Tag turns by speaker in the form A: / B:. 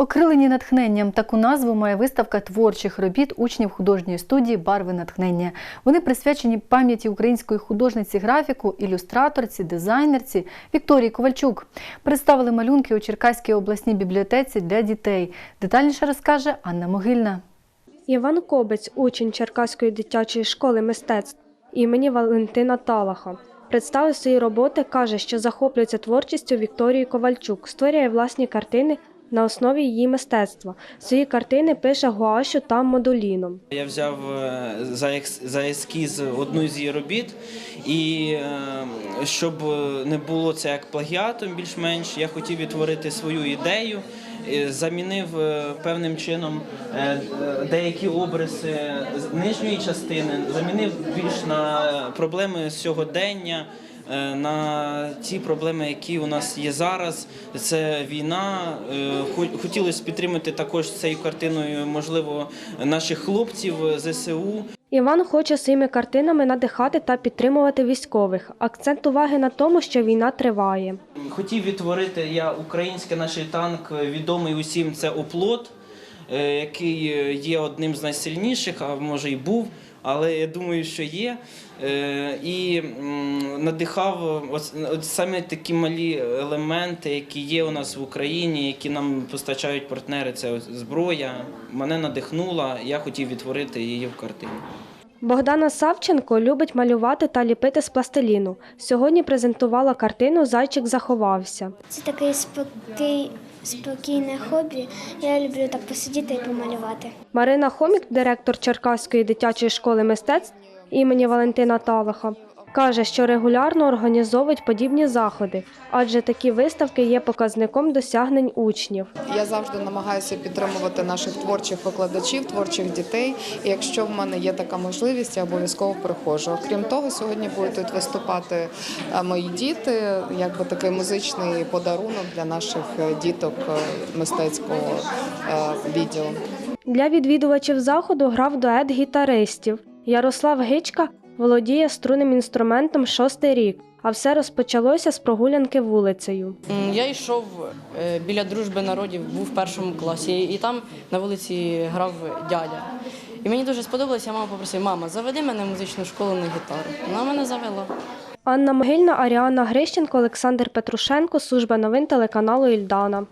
A: Окрилені натхненням таку назву має виставка творчих робіт учнів художньої студії Барви натхнення. Вони присвячені пам'яті української художниці графіку, ілюстраторці, дизайнерці Вікторії Ковальчук. Представили малюнки у Черкаській обласній бібліотеці для дітей. Детальніше розкаже Анна Могильна.
B: Іван Кобець, учень Черкаської дитячої школи мистецтв імені Валентина Талаха. Представив свої роботи, каже, що захоплюється творчістю Вікторії Ковальчук, створює власні картини на основі її мистецтва. Свої картини пише гуашу та модуліном.
C: Я взяв е, за ескіз одну з її робіт, і е, щоб не було це як плагіатом, більш-менш, я хотів відтворити свою ідею, замінив е, певним чином деякі обриси нижньої частини, замінив більш на проблеми сьогодення. Е, На ті проблеми, які у нас є зараз, це війна. Е, Хотілося підтримати також цією картиною, можливо, наших хлопців ЗСУ.
B: Іван хоче своїми картинами надихати та підтримувати військових. Акцент уваги на тому, що війна триває.
C: Хотів відтворити я український наш танк, е, відомий усім. Це оплот, е, який е, є одним з найсильніших, а може і був. Але я думаю, що є. Е, І надихав от, саме такі малі елементи, які є у нас в Україні, які нам постачають партнери. Це зброя. Мене надихнула, я хотів відтворити її в картині.
B: Богдана Савченко любить малювати та ліпити з пластиліну. Сьогодні презентувала картину Зайчик заховався.
D: Це таке спокій, спокійне хобі. Я люблю так посидіти і помалювати.
B: Марина Хомік, директор Черкаської дитячої школи мистецтв імені Валентина Талаха, каже, що регулярно організовують подібні заходи, адже такі виставки є показником досягнень учнів.
E: Я завжди намагаюся підтримувати наших творчих викладачів, творчих дітей. І якщо в мене є така можливість, я обов'язково приходжу. Окрім того, сьогодні будуть тут виступати е, мої діти, якби такий музичний подарунок для наших е, діток е, мистецького відділу.
B: Для відвідувачів заходу грав дует гітаристів. Ярослав Гичка володіє струнним інструментом шостий рік, а все розпочалося з прогулянки вулицею.
F: Я йшов е, біля дружби народів, був в першому класі, і там на вулиці грав дядя. І мені дуже сподобалося, мама попросила, мама, заведи мене в музичну школу на гітару. Вона мене завела.
B: Анна Могильна, Аріана Грищенко, Олександр Петрушенко, служба новин телеканалу Ільдана.